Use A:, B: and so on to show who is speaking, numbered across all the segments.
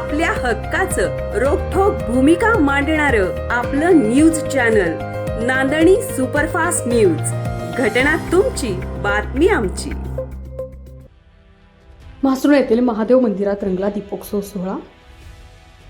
A: आपल्या हक्काचं रोखोक भूमिका मांडणार आपलं news channel Nandani superfast news. घटना तुमची बातमी आमची.
B: म्हासुणे येथील महादेव मंदिरात रंगला दीपोत्सव सोहळा.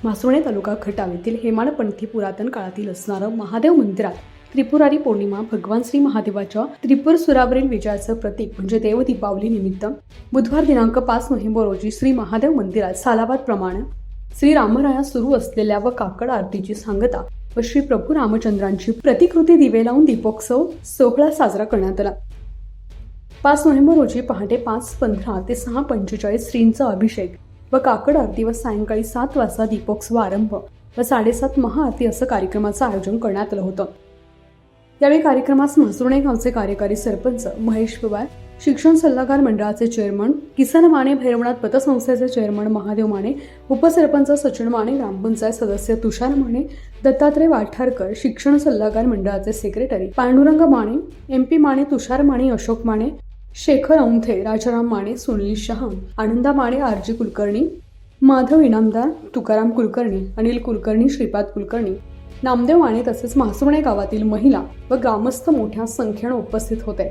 B: म्हासुणे तालुका खटाव येथील हेमाडपंथी पुरातन काळातील असणारं महादेव मंदिरात त्रिपुरारी पौर्णिमा भगवान श्री महादेवाच्या त्रिपुर सुरावरील विजयाचं प्रतीक म्हणजे देव दीपावली निमित्त बुधवार दिनांक पाच नोव्हेंबर रोजी श्री महादेव मंदिरात सालाबाद प्रमाणे श्री रामराया सुरू असलेल्या व काकड आरतीची सांगता व श्री प्रभू रामचंद्रांची प्रतिकृती दिवे लावून दीपोत्सव सोहळा साजरा करण्यात आला. पाच नोव्हेंबर रोजी पहाटे पाच पंधरा ते सहा पंचेचाळीस श्रींचा अभिषेक व काकड आरती व सायंकाळी सात वाजता दीपोत्सव आरंभ व साडेसात महाआरती असं कार्यक्रमाचं आयोजन करण्यात आलं होतं. यावेळी कार्यक्रमास म्हसुर्णे गावचे कार्यकारी सरपंच महेश पवार शिक्षण सल्लागार मंडळाचे चेअरमन किसन माने भैरवनाथ पतसंस्थेचे चेअरमन महादेव माने उपसरपंच सचिन माने ग्रामपंचायत सदस्य तुषार माने दत्तात्रय वाठारकर शिक्षण सल्लागार मंडळाचे secretary Pandurang Mane M P Mane Tushar Mane Ashok Mane Shekhar Aunthe Rajaram Mane Sunil Shah Ananda Mane RG Kulkarni Madhav Inamdar Tukaram Kulkarni Anil Kulkarni Shripad Kulkarni Namdev Mane तसेच म्हासुणे गावातील महिला व ग्रामस्थ मोठ्या संख्येनं उपस्थित होते.